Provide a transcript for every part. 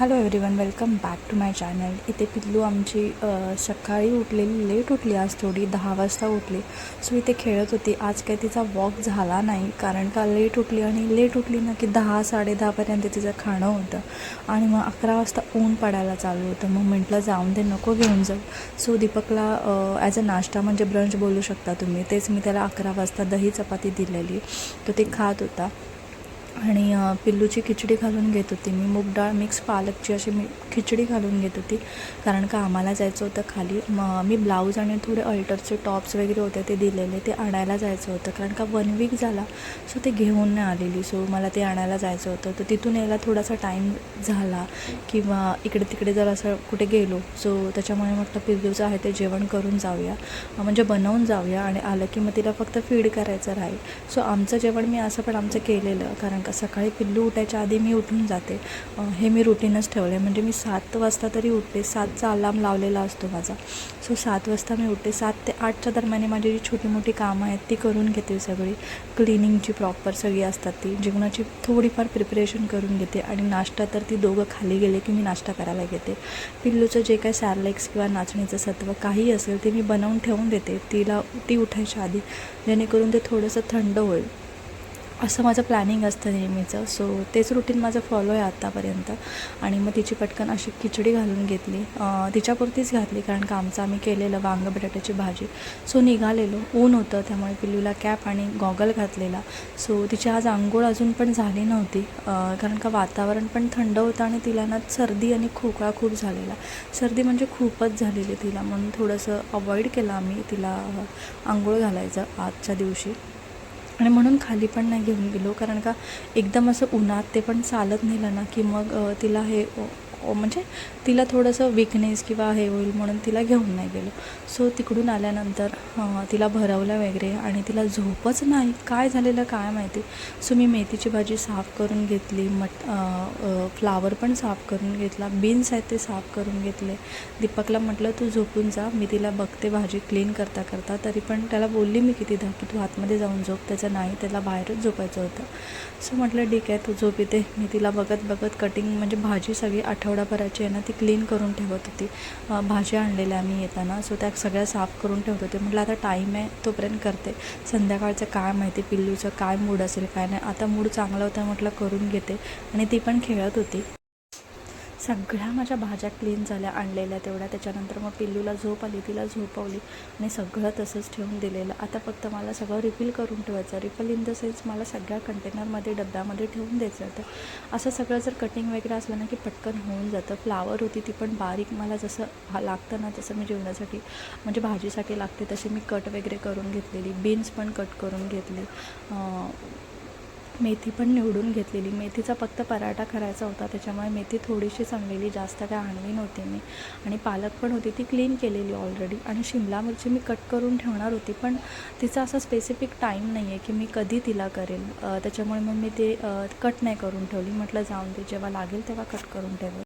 Hello everyone welcome back to my channel इथे पिल्लू आमची सकाळी उठलेली लेट उठली आज थोडी दहा वाजता उठली. सो इथे खेळत होती. आज काही तिचा वॉक झाला नाही कारण का लेट उठली आणि लेट उठली ना की दहा साडेदहापर्यंत तिचं खाणं होतं. आणि मग अकरा वाजता ऊन पडायला चालू होतं. मग म्हटलं जाऊन ते नको घेऊन जाऊ. सो दीपकला ॲज अ नाश्ता म्हणजे ब्रंच बोलू शकता तुम्ही. तेच मी त्याला अकरा वाजता दही चपाती दिलेली. तो ते खात होता. आणि पिल्लूची खिचडी घालून घेत होती मी. मूग डाळ मिक्स पालकची अशी मी खिचडी घालून घेत होती. कारण का आम्हाला जायचं होतं खाली. मग मी ब्लाऊज आणि थोडे अल्टरचे टॉप्स वगैरे होते ते दिलेले ते आणायला जायचं होतं. कारण का वन वीक झाला सो ते घेऊन नाही आलेली. सो मला ते आणायला जायचं होतं. तर तिथून यायला थोडासा टाईम झाला किंवा इकडे तिकडे जर असं कुठे गेलो सो त्याच्यामुळे म्हटलं पिल्लूचं आहे ते जेवण करून जाऊया. म्हणजे बनवून जाऊया आणि आलं की मग तिला फक्त फीड करायचं राहील. सो आमचं जेवण मी असं पण आमचं केलेलं. कारण का सकाळी पिल्लू उठायच्या आधी मी उठून जाते. हे मी रुटीनच ठेवलं आहे म्हणजे मी सात वाजता तरी उठते. सातचा अलार्म लावलेला असतो माझा. सो सात वाजता मी उठते. सात ते आठच्या दरम्यान माझी जी छोटी मोठी कामं आहेत ती करून घेते सगळी. क्लिनिंगची प्रॉपर सगळी असतात ती. जेवणाची थोडीफार प्रिपरेशन करून घेते. आणि नाश्ता तर ती दोघं खाली गेले की मी नाश्ता करायला घेते. पिल्लूचं जे काय सॅरलेक्स किंवा नाचणीचं सत्व काही असेल ते मी बनवून ठेवून देते. तिला ती उठायच्या आधी. जेणेकरून ते थोडंसं थंड होईल. असं माझं प्लॅनिंग असतं नेहमीचं. सो तेच रुटीन माझं फॉलो आहे आत्तापर्यंत आणि मग तिची पटकन अशी खिचडी घालून घेतली. तिच्यापुरतीच घातली कारण का आमचं आम्ही केलेलं वांग बटाट्याची भाजी. सो निघालेलो. ऊन होतं त्यामुळे पिल्लूला कॅप आणि गॉगल घातलेला. सो तिची आज आंघोळ अजून पण झाली नव्हती. कारण का वातावरण पण थंड होतं आणि तिला ना सर्दी आणि खोकळा खूप झालेला. सर्दी म्हणजे खूपच झालेली तिला. म्हणून थोडंसं अवॉइड केलं आम्ही तिला आंघोळ घालायचं आजच्या दिवशी. आणि म्हणून खाली पण नाही घेऊन गेलो. कारण का एकदम असं उन्हात ते पण चालत नेलं ना की मग तिला हे म्हणजे तिला थोडंसं विकनेस किंवा हे होईल म्हणून तिला घेऊन नाही गेलो. सो तिकडून आल्यानंतर तिला भरवलं वगैरे आणि तिला झोपच नाही. काय झालेलं काय माहिती? सो मी मेथीची भाजी साफ करून घेतली मट फ्लावर पण साफ करून घेतला बीन्स आहेत ते साफ करून घेतले. दीपकला म्हटलं तू झोपून जा मी तिला बघते भाजी क्लीन करता करता. तरी पण त्याला बोलली मी कितीदा की तू आतमध्ये जाऊन झोप त्याचं नाही त्याला बाहेरच झोपायचं होतं. सो म्हटलं ठीक आहे तू झोप येते मी तिला बघत बघत कटिंग म्हणजे भाजी सगळी आठवडाभराची आहे ना ती क्लीन करून ठेवत होती. भाज्या आणलेल्या आम्ही येताना. सो त्या सगळ्या साफ करून ठेवत होते. म्हटलं आता टाईम आहे तोपर्यंत करते. संध्याकाळचं काय माहिती पिल्लूचं काय मूड असेल काय नाही. आता मूड चांगला होता म्हटलं करून घेते. आणि ती पण खेळत होती. सगळ्या माझ्या भाज्या क्लीन झाल्या आणलेल्या तेवढ्या. त्याच्यानंतर मग पिल्लूला झोप आली तिला झोपवली आणि सगळं तसंच ठेवून दिलेलं. आता फक्त मला सगळं रिफिल करून ठेवायचं रिफिल इन द सेन्स मला सगळ्या कंटेनरमध्ये डब्यामध्ये ठेवून द्यायचं होतं. असं सगळं जर कटिंग वगैरे असलं ना की पटकन होऊन जातं. फ्लावर होती ती पण बारीक मला जसं लागतं ना तसं मी जेवणासाठी म्हणजे भाजीसाठी लागते तशी मी कट वगैरे करून घेतलेली. बीन्स पण कट करून घेतली. मेथी पण निवडून घेतलेली. मेथीचा फक्त पराठा करायचा होता. त्याच्यामुळे मेथी थोडीशी चांगलेली जास्त काय आणली नव्हती मी. आणि पालक पण होती. ती क्लीन केलेली ऑलरेडी आणि शिमला मिरची मी कट करून ठेवणार होती. पण तिचा असा स्पेसिफिक टाईम नाही आहे की मी कधी तिला करेल. त्याच्यामुळे मग मी ते कट नाही करून ठेवली. म्हटलं जाऊन दे. जेव्हा लागेल तेव्हा कट करून ठेवेल.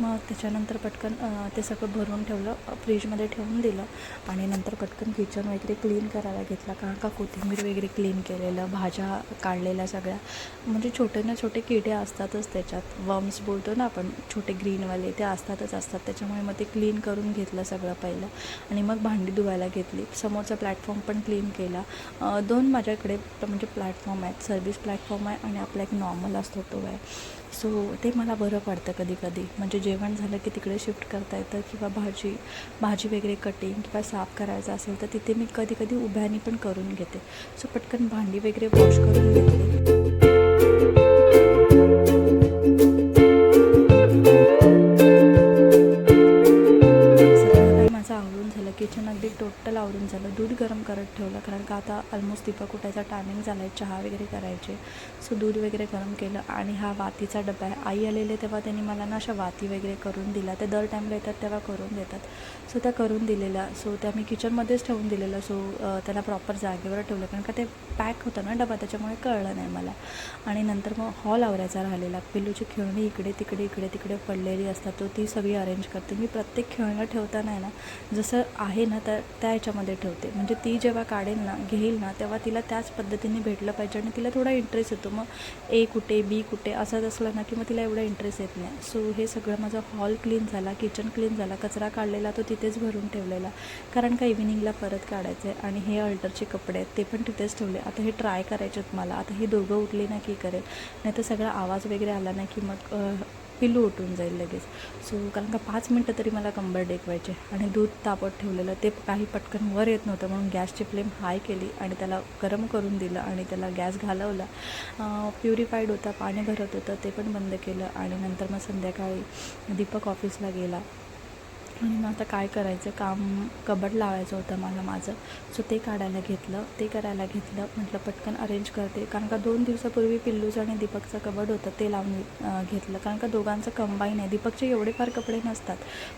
मग त्याच्यानंतर पटकन ते सगळं भरून ठेवलं फ्रीजमध्ये ठेवून दिलं आणि नंतर पटकन किचन वगैरे क्लीन करायला घेतला. कारण का कोथिंबीर वगैरे क्लीन केलेलं भाज्या काढलेल्या सगळ्या. म्हणजे छोटे ना छोटे किडे असतातच त्याच्यात. वम्स बोलतो ना आपण छोटे ग्रीनवाले ते असतातच असतात. त्याच्यामुळे मग ते क्लीन करून घेतलं सगळं पहिलं. आणि मग भांडी धुवायला घेतली. समोरचा प्लॅटफॉर्म पण क्लीन केला. दोन माझ्याकडे म्हणजे प्लॅटफॉर्म आहेत. सर्विस प्लॅटफॉर्म आहे आणि आपला एक नॉर्मल असतो तो आहे. सो ते मला बरं पडतं कधी कधी म्हणजे जेवण झालं की तिकडे शिफ्ट करता येतं किंवा भाजी भाजी वगैरे कटिंग किंवा साफ करायचं असेल तर तिथे मी कधी कधी उभ्याने पण करून घेते. सो पटकन भांडी वगैरे वॉश करून घेते. टोटल आवरून झालं दूध गरम करत ठेवलं. कारण का आता ऑलमोस्ट दीपक उठायचा टायमिंग झाला आहे चहा वगैरे करायचे. सो दूध वगैरे गरम केलं आणि हा वातीचा डबा आहे. आई आलेले तेव्हा त्यांनी मला ना अशा वाती वगैरे करून दिला ते दर टाईमला येतात तेव्हा करून देतात. सो त्या करून दिलेल्या. सो त्या मी किचनमध्येच ठेवून दिलेलं सो त्याला प्रॉपर जागेवर ठेवलं. कारण का ते पॅक होतं ना डबा त्याच्यामुळे कळलं नाही मला. आणि नंतर मग हॉल आवरायचा राहिलेला. पिल्लूची खेळणी इकडे तिकडे इकडे तिकडे पडलेली असतात. तो ती सगळी अरेंज करते. मी प्रत्येक खेळणं ठेवताना आहे ना. जसं आहे ना तर त्या ह्याच्यामध्ये ठेवते. म्हणजे ती जेव्हा काढेल ना घेईल ना तेव्हा तिला त्याच पद्धतीने भेटलं पाहिजे आणि तिला थोडा इंटरेस्ट येतो. मग ए कुठे बी कुठे असंच असलं ना की मग तिला एवढा इंटरेस्ट येत नाही. सो हे सगळं माझा हॉल क्लीन झाला किचन क्लीन झाला कचरा काढलेला तो तिथेच भरून ठेवलेला. कारण का इव्हिनिंगला परत काढायचं आहे आणि हे अल्टरचे कपडे आहेत ते पण तिथेच ठेवले. आता हे ट्राय करायचे आहेत मला. आता हे दोघं उठले ना की करेल. नाही तर सगळा आवाज वगैरे आला ना की मग पिलू पिल्लू उठून जाईल लगेच. सो कारण का पाच मिनटं तरी मला कंबर डेकवायचे आणि दूध तापत ठेवलेलं ते काही पटकन वर येत नव्हतं म्हणून गॅसची फ्लेम हाय केली आणि त्याला गरम करून दिलं आणि त्याला गॅस घालवला. प्युरिफाईड होता पाणी भरत होतं ते पण बंद केलं आणि नंतर मग संध्याकाळी दीपक ऑफिसला गेला. म्हणून आता काय करायचं? काम कबड लावायचं होतं मला माझं. सो ते काढायला घेतलं. ते करायला घेतलं. म्हटलं पटकन अरेंज करते. कारण का दोन दिवसापूर्वी पिल्लूचं आणि दीपकचं कबड होतं ते लावून घेतलं. कारण का दोघांचं कंबाईन आहे. दीपकचे एवढे फार कपडे नसतात.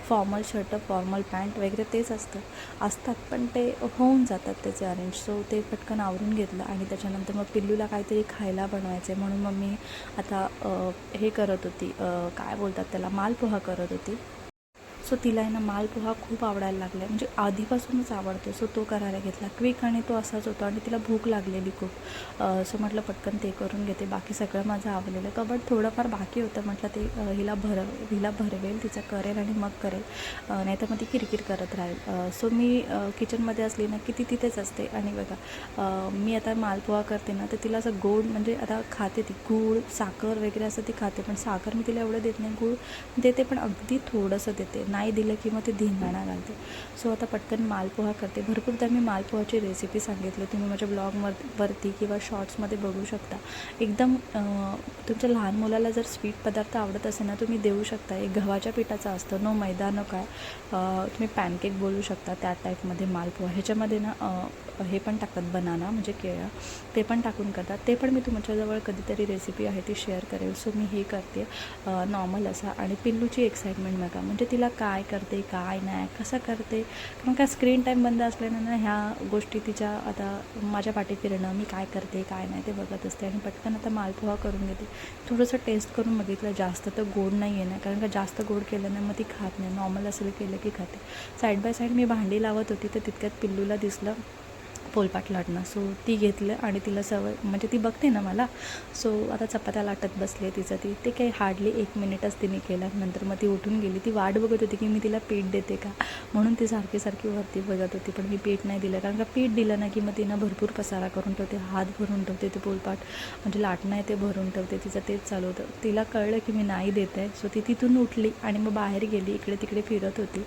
फॉर्मल शर्ट फॉर्मल पॅन्ट वगैरे तेच असतं. असतात पण ते होऊन जातात त्याचे अरेंज सो ते पटकन आवरून घेतलं आणि त्याच्यानंतर मग पिल्लूला काहीतरी खायला बनवायचं आहे म्हणून मग मी आता हे करत होती. काय बोलतात त्याला? मालपोहा करत होती. सो तिला आहे ना मालपोहा खूप आवडायला लागला म्हणजे आधीपासूनच आवडतो सो तो करायला घेतला. क्विक आणि तो असाच होतो आणि तिला भूक लागलेली खूप. सो म्हटलं पटकन ते करून घेते. बाकी सगळं माझं आवडलेलं कबड थोडंफार बाकी होतं. म्हटलं ते हिला भर हिला भरवेल तिचा करेल आणि मग करेल. नाहीतर मग ती किरकिर करत राहील. सो मी किचनमध्ये असली ना की ती तिथेच असते. आणि बघा मी आता मालपोहा करते ना तर तिला असं गोड म्हणजे आता खाते ती. गूळ साखर वगैरे असं ती खाते. पण साखर मी तिला एवढं देत नाही. गूळ देते पण अगदी थोडंसं देते. नाही नाही दिलं की मग ते धिंगाणा घालते. सो आता पटकन मालपोहा करते. भरपूरदा मी मालपोहाची रेसिपी सांगितली. तुम्ही माझ्या ब्लॉगवर वरती किंवा शॉर्ट्समध्ये बघू शकता. एकदम तुमच्या लहान मुलाला जर स्वीट पदार्थ आवडत असेल ना तुम्ही देऊ शकता. एक गव्हाच्या पिठाचा असतो. नो मैदा नो काय. तुम्ही पॅनकेक बोलू शकता त्या टाईपमध्ये मालपोहा. ह्याच्यामध्ये ना हे पण टाकतात. बनाना म्हणजे केळं. ते पण टाकून करतात. ते पण मी तुमच्याजवळ कधीतरी रेसिपी आहे ती शेअर करेल. सो मी हे करते. नॉर्मल असा. आणि पिल्लूची एक्साइटमेंट बघा. म्हणजे तिला काय काय करते काय नाही कसं करते? कारण का स्क्रीन टाईम बंद असल्यानं ना ह्या गोष्टी तिच्या आता माझ्या पाठी फिरणं मी काय करते काय नाही ते बघत असते आणि पटकन आता मालपोहा करून घेते. थोडंसं टेस्ट करून बघितलं जास्त तर गोड नाही आहे ना कारण का जास्त गोड केलं ना मग ती खात नाही. नॉर्मल असं केलं की खाते. साईड बाय साईड मी भांडी लावत होती तर तितक्यात पिल्लूला दिसलं. पोलपाट लाटणं. सो ती घेतलं आणि तिला सवय म्हणजे ती बघते ना मला. सो आता चपात्या लाटत बसले तिचं ती. ते काही हार्डली एक मिनिटच तिने केलं नंतर मग ती उठून गेली. ती वाट बघत होती की मी तिला पीठ देते का? म्हणून ती सारखी सारखी वरती बघत होती पण मी पीठ नाही दिलं. कारण का पीठ दिलं ना की मग तिनं भरपूर पसारा करून ठेवते. हात भरून ठेवते ते पोलपाट. म्हणजे लाटणं आहे ते भरून ठेवते. तिचं तेच चालू होतं. तिला कळलं की मी नाही देत आहे. सो ती तिथून उठली आणि मग बाहेर गेली. इकडे तिकडे फिरत होती.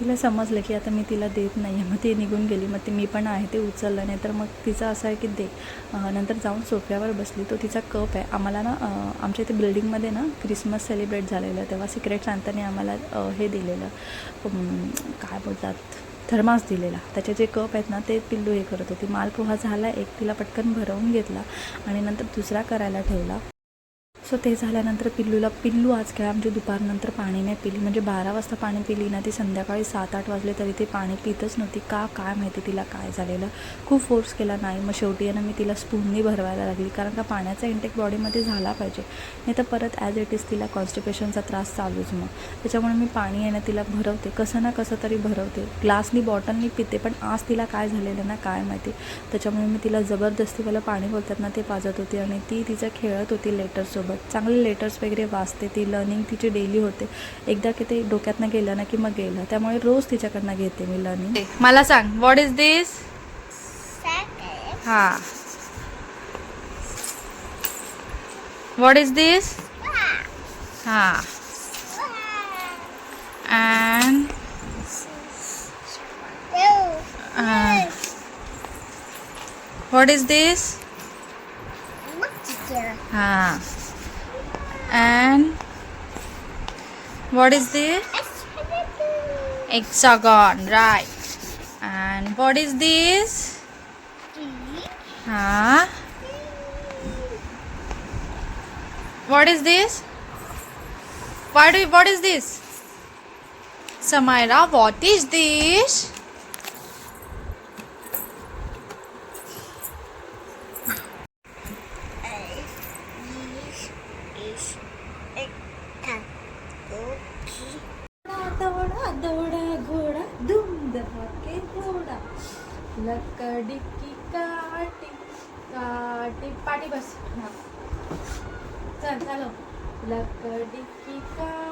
तिला समजलं की आता मी तिला देत नाही आहे मग ती निघून गेली मग ती मी पण आहे ते उचललं नाही तर मग तिचं असं आहे की दे. नंतर जाऊन सोफ्यावर बसली. तो तिचा कप आहे. आम्हाला ना आमच्या इथे बिल्डिंगमध्ये ना क्रिसमस सेलिब्रेट झालेलं तेव्हा सिक्रेट सांगताना आम्हाला हे दिलेलं. काय बोलतात? थर्मास दिलेला. त्याचे जे कप आहेत ना ते पिल्लू हे करत होती. मालपोहा झाला एक तिला पटकन भरवून घेतला आणि नंतर दुसरा करायला ठेवला. सो ते झाल्यानंतर पिल्लूला पिल्लू आज काय म्हणजे दुपारनंतर पाणी नाही पिली. म्हणजे बारा वाजता पाणी पिली ना ती संध्याकाळी सात आठ वाजले तरी ती पाणी पितच नव्हती. का काय माहिती तिला काय झालेलं? खूप फोर्स केला नाही. मग शेवटी आहे ना मी तिला स्पूननी भरवायला लागली. कारण का पाण्याचा इंटेक बॉडीमध्ये झाला पाहिजे. नाही तर परत ॲज इट इज तिला कॉन्स्टिपेशनचा त्रास चालूच मग. त्याच्यामुळे मी पाणी आहे ना तिला भरवते. कसं ना कसं तरी भरवते. ग्लासनी बॉटलनी पिते. पण आज तिला काय झालेलं ना काय माहिती. त्याच्यामुळे मी तिला जबरदस्तीवालं पाणी बोलतात ना ते पाजत होती आणि ती तिचं खेळत होती लेटरसोबत चांगले लेटर्स वगैरे वाचते ती लर्निंग तिची डेली होते. एकदा की ते डोक्यातनं गेलं ना की मग गेलं. त्यामुळे रोज तिच्याकडनं घेते मी लर्निंग मला सांग व्हॉट इज दिस हा. व्हॉट इज दिस हा. अँड व्हॉट इज दिस हा. and what is this hexagon right. And what is this? Huh? What is this? What, what is this? Samaira what is this? पाठी बस. चल चालो. लकडी की का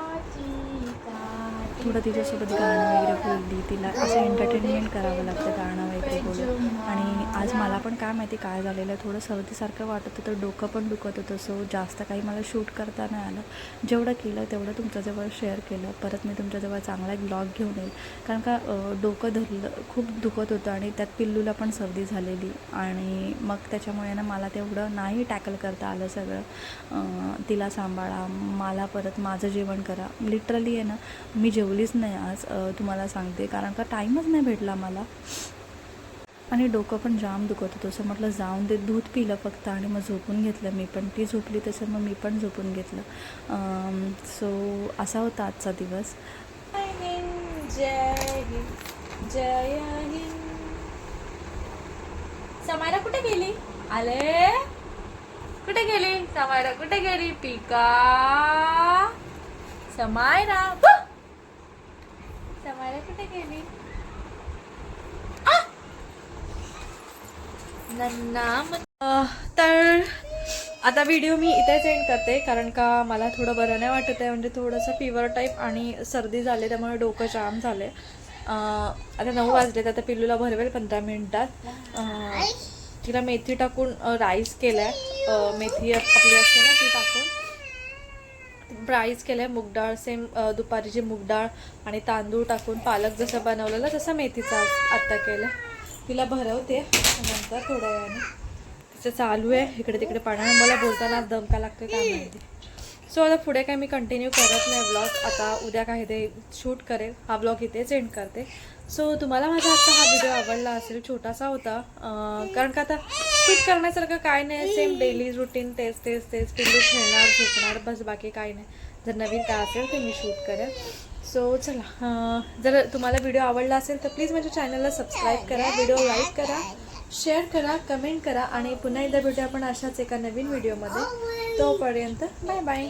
थोडं तिच्यासोबत गाणं वगैरे बोलली तिला असं एंटरटेनमेंट करावं लागतं गाणं वगैरे बोलून. आणि आज मला पण काय माहिती काय झालेलं आहे थोडं सर्दीसारखं वाटत होतं डोकं पण दुखत होतं. सो जास्त काही मला शूट करता नाही आलं. जेवढं केलं तेवढं तुमच्याजवळ शेअर केलं. परत मी तुमच्याजवळ चांगला एक ब्लॉग घेऊन येईल. कारण का डोकं धरलं खूप दुखत होतं आणि त्यात पिल्लूला पण सर्दी झालेली. आणि मग त्याच्यामुळे ना मला तेवढं नाही टॅकल करता आलं सगळं. तिला सांभाळा मला परत माझं जेवण करा. लिटरली आहे ना मी जेवलीच नाही आज तुम्हाला सांगते. कारण का टाईमच नाही भेटला मला. आणि डोकं पण जाम दुखत होतं. असं म्हटलं जाऊन ते दूध पिलं फक्त आणि मग झोपून घेतलं मी. पण ती झोपली तसं मग मी पण झोपून घेतलं. सो असा होता आजचा दिवस. जय जय समायरा कुठे गेली? आले? कुठे गेली? समायरा कुठे गेली? पिका? समायरा. समायरा कुठे गेली? नन्ना तर आता व्हिडिओ मी इथेच एंड करते कारण का मला थोडं बरं नाही वाटत आहे म्हणजे थोडंसं फिवर टाईप आणि सर्दी झाली त्यामुळे डोकं जाम झाले आता नऊ वाजले आता पिल्लूला भरवेल पंधरा मिनिटात. तिला मेथी टाकून राईस केला आहे मेथी आपली असते ना ती टाकून. फ्राईज केलं आहे मूग डाळ सेम दुपारीची मूग डाळ आणि तांदूळ टाकून पालक जसं बनवलेलं तसं मेथीचा आत्ता केलं तिला भरवते नंतर थोड्या वेळाने. तिचं चालू आहे इकडे तिकडे पाण्या मला बोलताना दमका लागते काय माहिती. सो आता पुढे काय मी कंटिन्यू करत नाही ब्लॉग आता उद्या काही ते शूट करेल. हा ब्लॉग इथेच एंड करते. सो तुम्हाला माझा आजचा हा व्हिडिओ आवडला असेल छोटासा होता. कारण का आता शूट करण्यासारखं काय नाही सेम डेली रुटीन तेच तेच तेच पिल्लू खेळणार झोपणार बस बाकी काय नाही. जर नवीन काय असेल ते मी शूट करेल सो चला जर तुम्हाला व्हिडिओ आवडला असेल तर प्लीज माझ्या चॅनलला सबस्क्राईब करा व्हिडिओ लाईक करा शेअर करा कमेंट करा आणि पुन्हा एकदा भेटूया आपण अशाच एका नवीन व्हिडिओमध्ये तोपर्यंत बाय बाय